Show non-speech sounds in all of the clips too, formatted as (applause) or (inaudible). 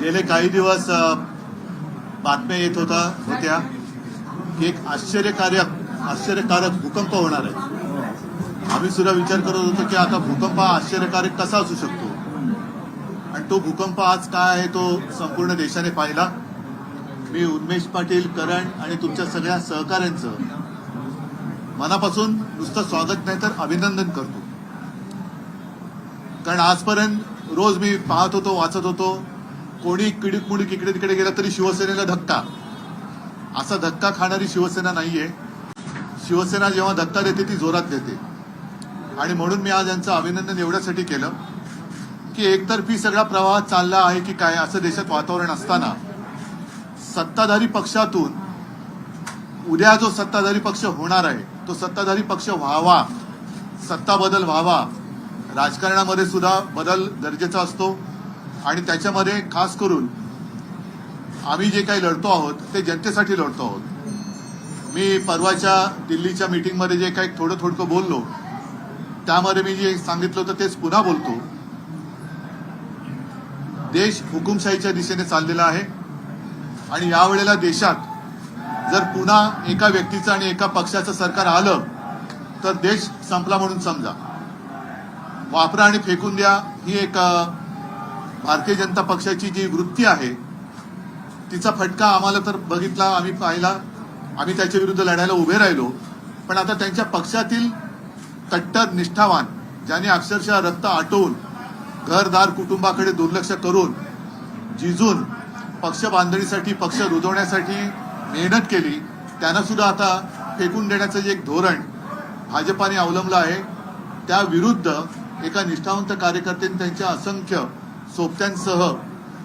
गेले काही दिवस बातम्या येत होता होत्या. की एक आश्चर्यकारक आश्चर्यकारक भूकंप होणार आहे. आम्ही सुद्धा विचार करत होतो की आता भूकंप हा आश्चर्यकारक कसा असू शकतो? आणि तो भूकंप आज काय आहे तो संपूर्ण देशाने पाहिला. मी उन्मेश पाटील करण आणि तुमच्या सगळ्या सहकाऱ्यांचं मनापासून नुसतं स्वागत नाही तर अभिनंदन करतो. कारण आजपर्यंत रोज मी पाहत होतो वाचत होतो. कोणी किडीक मुडीक इकडे तिकडे गेला तरी शिवसेनेला धक्का. असा धक्का खाणारी शिवसेना नाहीये. शिवसेना जेव्हा धक्का देते ती जोरात देते. आणि म्हणून मी आज यांचं अभिनंदन एवढ्यासाठी केलं की एकतर्फी सगळा प्रवाह चालला आहे की काय असं देशात वातावरण असताना सत्ताधारी पक्षातून उद्या जो सत्ताधारी पक्ष होणार आहे तो सत्ताधारी पक्ष व्हावा सत्ता बदल व्हावा राजकारणामध्ये सुद्धा बदल गरजेचा असतो. आणि त्याच्यामध्ये खास करून आम्ही जे काही लढतो आहोत ते जनतेसाठी लढतो आहोत. मी परवाच्या दिल्लीच्या मीटिंगमध्ये जे काही थोडं थोडकं बोललो त्यामध्ये मी जे सांगितलं होतं तेच पुन्हा बोलतो. देश हुकुमशाहीच्या दिशेने चाललेला आहे आणि यावेळेला देशात जर पुन्हा एका व्यक्तीचं आणि एका पक्षाचं सरकार आलं तर देश संपला म्हणून समजा. वापरा आणि फेकून द्या ही एक भारतीय जनता पक्षाची जी वृत्ती आहे तिचा फटका आम्हाला तर बघितला आम्ही पाहिला. आम्ही त्याच्या विरुद्ध लढायला उभे राहिलो. पण आता त्यांच्या पक्षातील कट्टर निष्ठावान ज्यांनी अक्षरशः रक्त आटवून घरदार कुटुंबाकडे दुर्लक्ष करून जिजून पक्ष बांधणीसाठी पक्ष रुजवण्यासाठी मेहनत केली त्यांना सुद्धा आता फेकून देण्याचं जे एक धोरण भाजपाने अवलंबलं आहे त्याविरुद्ध एका निष्ठावंत कार्यकर्त्यांनी त्यांच्या असंख्य सोबत्यांसह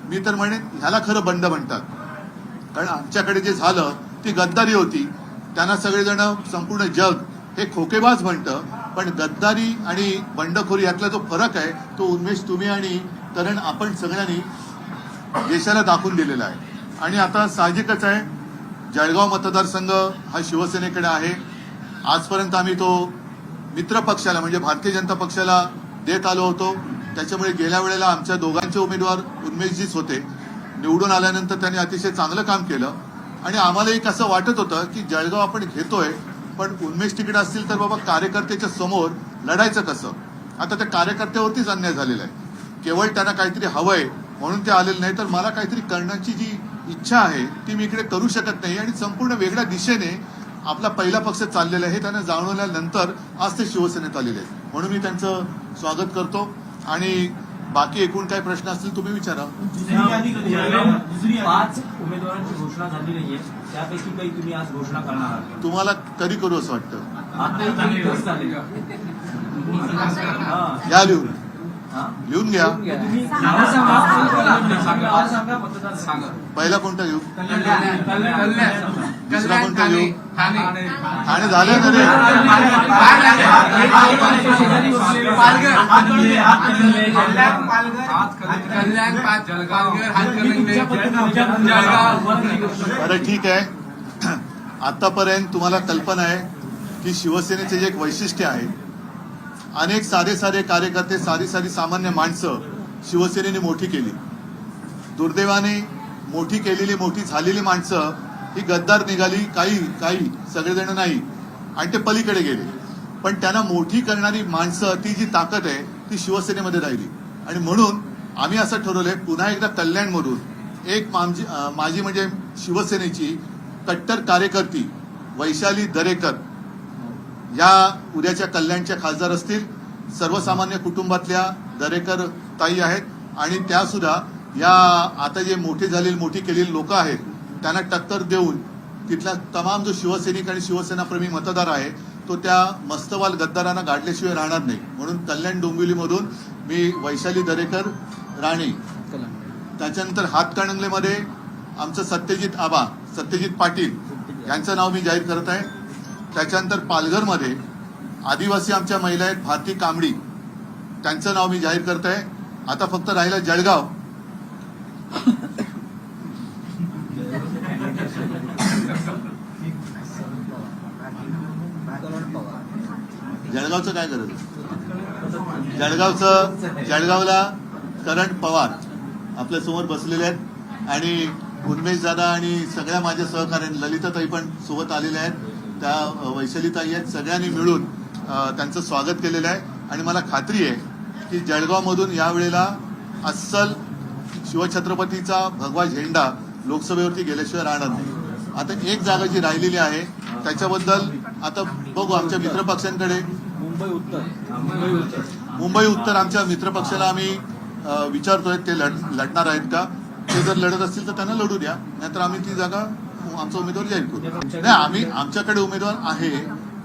मी तर म्हणेन ह्याला खरं बंड म्हणतात. कारण आमच्याकडे जे झालं ती गद्दारी होती. त्यांना सगळेजण संपूर्ण जग हे खोकेबाज म्हणतं पण गद्दारी आणि बंडखोरी यातला जो फरक आहे तो उन्मेष तुम्ही आणि तरण आपण सगळ्यांनी देशाला दाखवून दिलेला आहे. आणि आता साहजिकच आहे जळगाव मतदारसंघ हा शिवसेनेकडे आहे. आजपर्यंत आम्ही तो मित्र पक्षाला म्हणजे भारतीय जनता पक्षाला देत आलो होतो. त्याच्यामुळे गेल्या वेळेला आमच्या दोघांचे उमेदवार उन्मेशजीच होते. निवडून आल्यानंतर त्यांनी अतिशय चांगलं काम केलं. आणि आम्हाला एक असं वाटत होतं की जळगाव आपण घेतोय पण उन्मेष तिकीट असतील तर बाबा कार्यकर्त्याच्या समोर लढायचं कसं? आता त्या कार्यकर्त्यावरतीच अन्याय झालेला आहे. केवळ त्यांना काहीतरी हवंय म्हणून ते आलेलं नाही तर मला काहीतरी करण्याची जी इच्छा आहे ती मी इकडे करू शकत नाही. आणि संपूर्ण वेगळ्या दिशेने आपला पहिला पक्ष चाललेला आहे. त्यांना जाणवल्यानंतर आज ते शिवसेनेत आलेले आहेत. म्हणून मी त्यांचं स्वागत करतो. आणि बाकी एकूण काही प्रश्न असतील तुम्ही विचारा. पाच उमेदवारांची घोषणा झाली नाहीये त्यापैकी काही तुम्ही आज घोषणा करणार आहात तुम्हाला कधी करू असं वाटतं हा. या लिहून हा? लिहून घ्या पहिला कोणता घेऊ. दुसरा कोणता घेऊ ठाणे. झालं ना रे? अरे बरं ठीक आहे. आतापर्यंत तुम्हाला कल्पना आहे की शिवसेनेचे जे एक वैशिष्ट्य आहे अनेक साधे साधे कार्यकर्ते साधी साधी सामान्य माणसं शिवसेनेने मोठी केली. दुर्दैवाने मोठी केलेली मोठी झालेली माणसं ही गद्दार निघाली काही काही सगळेजण नाही. आणि ते पलीकडे गेले. पण त्यांना मोठी करणारी माणसं ती जी ताकद आहे ती शिवसेनेमध्ये राहिली. आणि म्हणून आम्ही असं ठरवलंय पुन्हा एकदा कल्याणमधून एक मामजी माझी म्हणजे शिवसेनेची कट्टर कार्यकर्ती वैशाली दरेकर या उद्याच्या कल्याणच्या खासदार असतील. सर्वसामान्य कुटुंबातल्या दरेकर ताई आहेत. आणि त्या सुद्धा या आता जे मोठी झालेली मोठी केलेली लोक आहेत त्यांना टक्कर देऊन तिथला तमाम जो शिवसैनिक आणि शिवसेनाप्रेमी मतदार आहे तो त्या मस्तवाल गद्दारांना गाडल्याशिवाय राहणार नाही. म्हणून कल्याण डोंबिवलीमधून मी वैशाली दरेकर राणे. त्याच्यानंतर हातकणंगलेमध्ये आमचं सत्यजित आबा सत्यजित पाटील यांचं नाव मी जाहीर करत आहे. त्याच्यानंतर पालघरमध्ये आदिवासी आमच्या महिला आहेत भारती कांबडी त्यांचं नाव मी जाहीर करत आहे. आता फक्त राहिलं जळगाव. जळगावचं काय करत जळगावचं जळगावला करण पवार आपल्यासमोर बसलेले आहेत आणि उन्मेश दादा आणि सगळ्या माझ्या सहकार्याने ललिताताई पण सोबत आलेल्या आहेत. त्या वैशालीताई आहेत. सगळ्यांनी मिळून त्यांचं स्वागत केलेलं आहे. आणि मला खात्री आहे की जळगावमधून यावेळेला अस्सल शिवछत्रपतीचा भगवा झेंडा लोकसभेवरती गेल्याशिवाय राहणार नाही. आता एक जागा जी राहिलेली आहे त्याच्याबद्दल आता बघू आमच्या मित्रपक्षांकडे. मुंबई उत्तर. मुंबई उत्तर. मुंबई उत्तर आमच्या मित्रपक्षाला आम्ही विचारतोय ते लढ लढणार आहेत का? ते जर लढत असतील तर त्यांना लढू द्या. नाहीतर आम्ही ती जागा आमचा उमेदवार जाहीर करू. नाही आम्ही आमच्याकडे उमेदवार आहे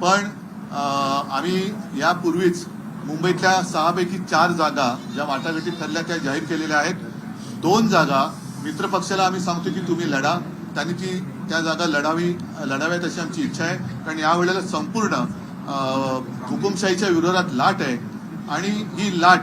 पण आम्ही यापूर्वीच मुंबईतल्या सहापैकी चार जागा ज्या वाटाघाटी ठरल्या त्या जाहीर केलेल्या आहेत. दोन जागा मित्रपक्षाला आम्ही सांगतो की तुम्ही लढा. त्यांनी ती त्या जागा लढावी लढाव्यात अशी आमची इच्छा आहे. कारण यावेळेला संपूर्ण हुकुमशाहीच्या विरोधात लाट आहे आणि ही लाट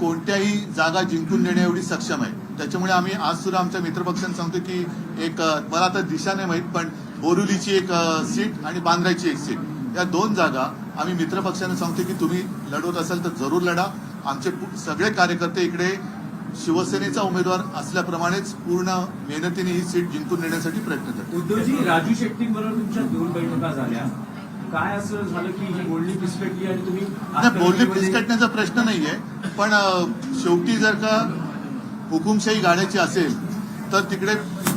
कोणत्याही जागा जिंकून देण्या एवढी सक्षम आहे. त्याच्यामुळे आम्ही आज सुद्धा आमच्या मित्रपक्षांना सांगतो की एक मला आता दिशा नाही माहीत पण बोरुलीची एक सीट आणि बांद्राची एक सीट या दोन जागा आम्ही मित्रपक्षांना सांगतो की तुम्ही लढवत असाल तर जरूर लढा. आमचे सगळे कार्यकर्ते इकडे शिवसेनेचा उमेदवार असल्याप्रमाणेच पूर्ण मेहनतीने ही सीट जिंकून देण्यासाठी प्रयत्न करतो राजू शेट्टींबरोबर तुमच्या दोन बैठका झाल्या. काय असं झालं की ही बोलणी पिसपेटली आणि तुम्ही नाही बोलली फिसकटण्याचा प्रश्न नाहीये पण शेवटी जर का हुकुमशाही गाड्याची असेल तर तिकडे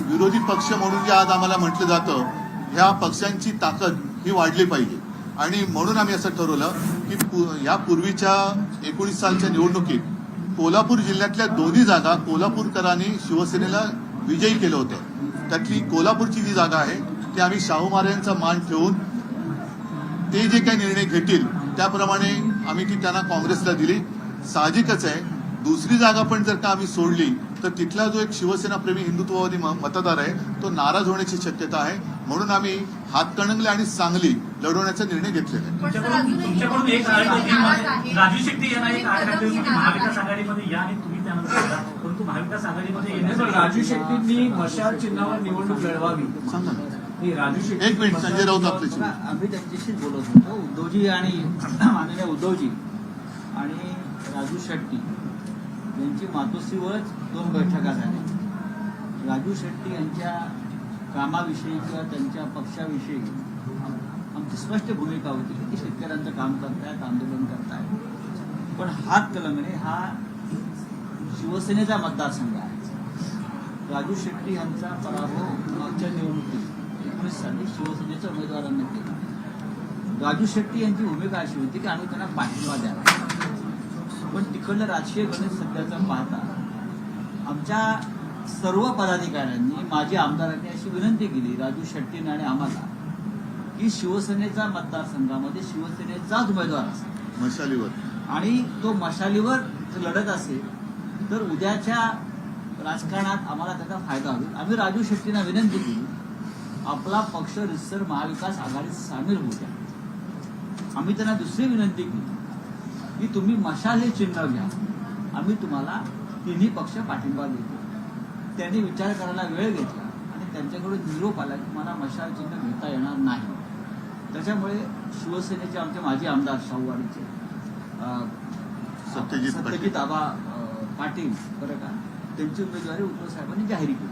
विरोधी पक्ष म्हणून जे आज आम्हाला म्हटलं जातं ह्या पक्षांची ताकद ही वाढली पाहिजे. आणि म्हणून आम्ही असं ठरवलं की पु- या पूर्वीच्या एकोणीस सालच्या निवडणुकीत कोल्हापूर जिल्ह्यातल्या दोन्ही जागा कोल्हापूरकरांनी शिवसेनेला विजयी केलं होतं. त्यातली कोल्हापूरची जी जागा आहे ती आम्ही शाहू महाराजांचा मान ठेवून ते जे काही निर्णय घेतील त्याप्रमाणे आम्ही ती त्यांना काँग्रेसला दिली. साहजिकच आहे. दुसरी जागा पण जर का आम्ही सोडली तर तिथला जो एक शिवसेना प्रेमी हिंदुत्ववादी म- मतदार आहे तो नाराज होण्याची शक्यता आहे. म्हणून आम्ही हातकणंगले आणि सांगली लढवण्याचा निर्णय घेतलेला आहे. राजू शेट्टींनी मशाल चिन्हावर निवडणूक लढवावी. सांगा एक मिनिट, संजय राऊत आपल्याशी. बघा, आम्ही त्यांच्याशीच बोलत होतो. उद्धवजी आणि (clears throat) माननीय उद्धवजी आणि राजू शेट्टी यांची मातोश्रीवरच दोन बैठका झाल्या. राजू शेट्टी यांच्या कामाविषयी किंवा त्यांच्या पक्षाविषयी आमची स्पष्ट भूमिका होती की ते शेतकऱ्यांचं काम करतायत आंदोलन करतायत. पण हातकलंगणे हा शिवसेनेचा मतदारसंघ आहे. राजू शेट्टी यांचा पराभव मागच्या निवडणुकीत एकोणीस साली शिवसेनेच्या उमेदवारांनी केला राजू शेट्टी यांची भूमिका अशी होती की आम्ही त्यांना पाठिंबा द्यावा पण तिकडलं राजकीय गणित सध्याचं पाहता आमच्या सर्व पदाधिकाऱ्यांनी माजी आमदारांनी अशी विनंती केली राजू शेट्टीने आणि आम्हाला की शिवसेनेचा मतदारसंघामध्ये शिवसेनेचाच उमेदवार असेल. मशालीवर. आणि तो मशालीवर लढत असेल तर उद्याच्या राजकारणात आम्हाला त्याचा फायदा होईल. आम्ही राजू शेट्टींना विनंती केली आपला पक्ष रिसर महाविकास आघाडीत सामील होऊ द्या. आम्ही त्यांना दुसरी विनंती केली की तुम्ही मशाल हे चिन्ह घ्या. आम्ही तुम्हाला तिन्ही पक्ष पाठिंबा देतो. त्यांनी विचार करायला वेळ घेतला आणि त्यांच्याकडून निरोप आला की मला मशाल चिन्ह घेता येणार नाही. त्याच्यामुळे शिवसेनेचे आमचे माजी आमदार शाहूवाडीचे सत्यजित आबा पाटील बरं का त्यांची उमेदवारी उद्धव साहेबांनी जाहीर केली.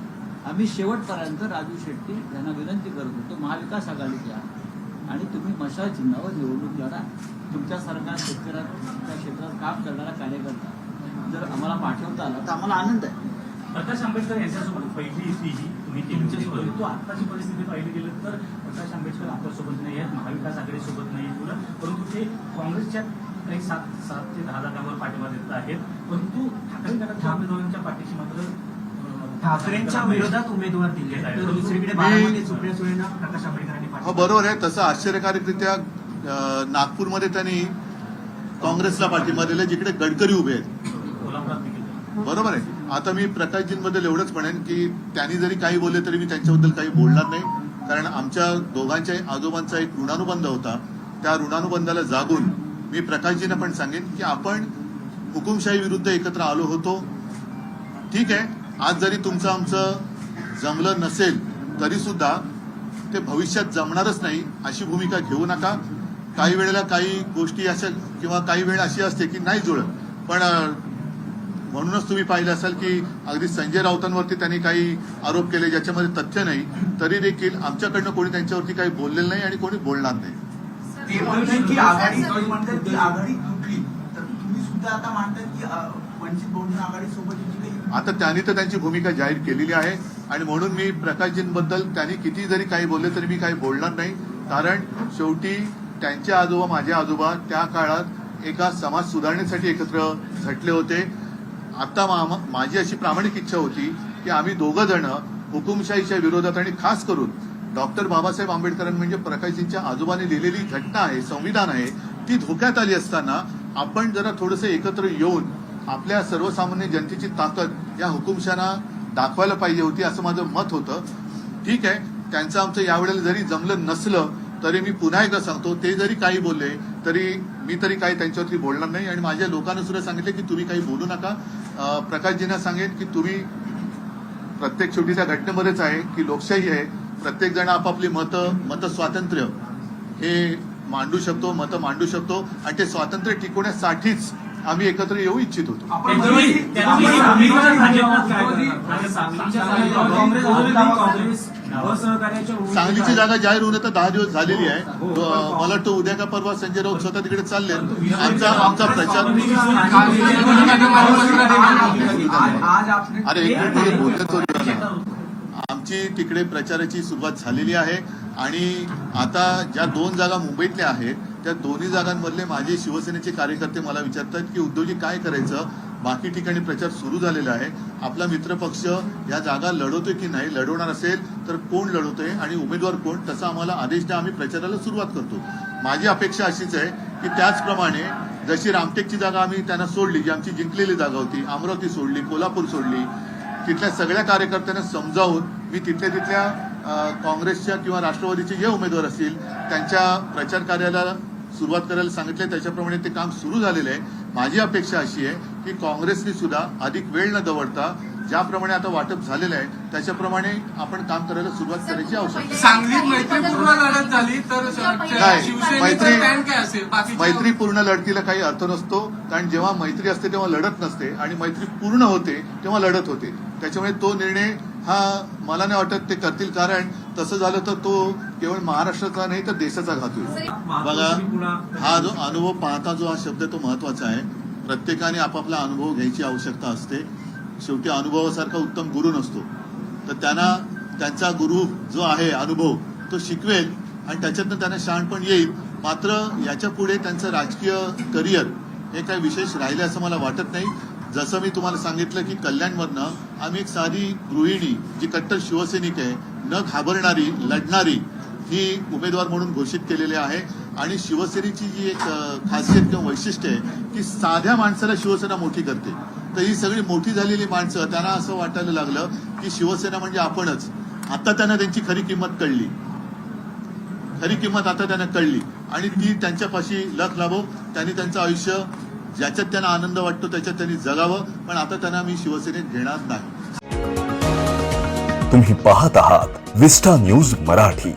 आम्ही शेवटपर्यंत राजू शेट्टी यांना विनंती करत होतो महाविकास आघाडीत या. आणि तुम्ही मशाल चिन्हावर निवडणूक लढा. तुमच्यासारखा शेतकऱ्याच्या क्षेत्रात काम करणारा कार्यकर्ता. जर आम्हाला पाठवता आला तर आम्हाला आनंद आहे. प्रकाश आंबेडकर यांच्यासोबत पहिली युती जी तुम्ही केली होती. परंतु आताची परिस्थिती पाहिली गेलं तर प्रकाश आंबेडकर आपल्यासोबत नाही आहेत महाविकास आघाडीसोबत नाही आहेत पुढं परंतु ते काँग्रेसच्या काही सात सात ते दहा जागांवर पाठिंबा देत आहेत. परंतु ठाकरे गटाच्या उमेदवारांच्या पाठीशी मात्र ठाकरेंच्या विरोधात उमेदवार दिले. तर दुसरीकडे बारामती सुप्रिया सुळेंना प्रकाश आंबेडकरांनी हो बरोबर आहे. तसं आश्चर्यकारकरित्या नागपूरमध्ये त्यांनी काँग्रेसला पाठिंबा दिला जिकडे गडकरी उभे आहेत. बरोबर आहे. आता मी प्रकाशजींबद्दल एवढंच म्हणेन की त्यांनी जरी काही बोलले तरी मी त्यांच्याबद्दल काही बोलणार नाही. कारण आमच्या दोघांच्या आजोबांचा एक ऋणानुबंध होता. त्या ऋणानुबंधाला जागून मी प्रकाशजींना पण सांगेन की आपण हुकुमशाही विरुद्ध एकत्र आलो होतो. ठीक आहे. आज जरी तुमचं आमचं जमलं नसेल तरी सुद्धा ते भविष्यात जमणारच नाही अशी भूमिका घेऊ नका. काही वेळेला काही गोष्टी अशा किंवा काही वेळ अशी असते की नाही जुळत. पण म्हणूनच तुम्ही पाहिलं असाल की अगदी संजय राऊतांवरती त्यांनी काही आरोप केले ज्याच्यामध्ये तथ्य नाही तरी देखील आमच्याकडनं कोणी त्यांच्यावरती काही बोललेलं नाही आणि कोणी बोलणार नाही. आता की वंचित बहुजन आघाडी सोबत आता त्यांनी तर त्यांची भूमिका जाहीर केलेली आहे. आणि म्हणून मी प्रकाशजींबद्दल त्यांनी किती जरी काही बोलले तरी मी काही बोलणार नाही. कारण शेवटी त्यांचे आजोबा माझे आजोबा त्या काळात एका समाज सुधारणेसाठी एकत्र झटले होते. आता मा- माझी अशी प्रामाणिक इच्छा होती की आम्ही दोघं जण हुकुमशाहीच्या विरोधात आणि खास करून डॉक्टर बाबासाहेब आंबेडकरांनी म्हणजे प्रकाशजींच्या आजोबांनी लिहिलेली घटना आहे संविधान आहे ती धोक्यात आली असताना आपण जरा थोडंसं एकत्र येऊन आपल्या सर्वसामान्य जनतेची ताकद या हुकुमशाना दाखवायला पाहिजे होती असं माझं मत होतं. ठीक आहे त्यांचं आमचं यावेळेला जरी जमलं नसलं तरी मी पुन्हा एकदा सांगतो ते जरी काही बोलले तरी मी तरी काही त्यांच्यावरती बोलणार नाही. आणि माझ्या लोकांना सुद्धा सांगितले की तुम्ही काही बोलू नका. प्रकाशजींना सांगेन की तुम्ही प्रत्येक शेवटी त्या घटनेमध्येच आहे की लोकशाही आहे. प्रत्येक जण आपापली मतं मत स्वातंत्र्य हे मांडू शकतो मतं मांडू शकतो आणि ते स्वातंत्र्य टिकवण्यासाठीच आम्ही एकत्र येऊ इच्छित होतो. सांगलीची. जागा जाहीर होऊन आता दहा दिवस झालेली आहे. हो, अं, मला वाटतं उद्या का परवा संजय राऊत स्वतः तिकडे चालले. आमचा आमचा प्रचार आज आज आपने अरे एक मिनिट मला बोललं तो रिवाज. आमची तिकडे प्रचाराची सुरुवात झालेली आहे. आणि आता ज्या दोन जागा मुंबईतल्या आहेत त्या दोन्ही जागांमधले माझे शिवसेनेचे कार्यकर्ते मला विचारतात की उद्धवजी काय करायचं? बाकी ठिकाणी प्रचार सुरू झालेला आहे. आपला मित्रपक्ष या जागा लढवतोय की नाही लढवणार असेल तर कोण लढवतोय आणि उमेदवार कोण तसा आम्हाला आदेश द्या आम्ही प्रचाराला सुरुवात करतो. माझी अपेक्षा अशीच आहे की त्याचप्रमाणे जशी रामटेकची जागा आम्ही त्यांना सोडली जी आमची जिंकलेली जागा होती अमरावती सोडली कोल्हापूर सोडली तिथल्या सगळ्या कार्यकर्त्यांना समजावून मी तिथल्या तिथल्या काँग्रेसच्या किंवा राष्ट्रवादीचे जे उमेदवार असतील त्यांच्या प्रचार कार्याला सुरुवात करायला सांगितले. त्याच्याप्रमाणे ते काम सुरू झालेलं आहे. माझी अपेक्षा अशी आहे की काँग्रेसने सुद्धा अधिक वेळ न दवडता ज्याप्रमाणे आता वाटप झालेलं आहे त्याच्याप्रमाणे आपण काम करायला सुरुवात करायची आवश्यकता आहे. सांगलीत मैत्रीपूर्ण लढत झाली तर मैत्री- मैत्रीपूर्ण लढतीला काही अर्थ नसतो कारण जेव्हा मैत्री असते तेव्हा लढत नसते आणि मैत्री पूर्ण होते तेव्हा लढत होते. त्याच्यामुळे तो निर्णय हा मला नाही वाटत ते करतील कारण तसं झालं तर तो केवळ महाराष्ट्राचा नाही तर देशाचा घात होईल बघा हा जो अनुभव पाहता जो हा शब्द तो महत्त्वाचा आहे. प्रत्येकाने आपापला अनुभव घ्यायची आवश्यकता असते. शेवटी अनुभवासारखा उत्तम गुरु नसतो. तर त्यांना त्यांचा गुरु जो आहे अनुभव तो शिकवेल आणि त्याच्यातनं त्यांना शहाणपण येईल. मात्र याच्यापुढे त्यांचं राजकीय करिअर हे काही विशेष राहिलं असं मला वाटत नाही. जसं मी तुम्हाला सांगितलं की कल्याणमधनं आम्ही एक साधी गृहिणी जी कट्टर शिवसैनिक आहे न घाबरणारी लढणारी ही उमेदवार म्हणून घोषित केलेली आहे. आणि शिवसेनेची जी एक खासियत किंवा वैशिष्ट्य आहे की साध्या माणसाला शिवसेना मोठी करते. तर ही सगळी मोठी झालेली माणसं त्यांना असं वाटायला लागलं की शिवसेना म्हणजे आपणच. आता त्यांना त्यांची खरी किंमत कळली. खरी किंमत आता त्यांना कळली. आणि ती त्यांच्यापाशी लख लाभो त्यांनी त्यांचं आयुष्य ज्याच्यात त्यांना आनंद वाटतो त्याच्यात त्यांनी जगावं. पण आता त्यांना मी शिवसेनेत घेणार नाही. तुम्ही पाहत आहात विस्टा न्यूज मराठी.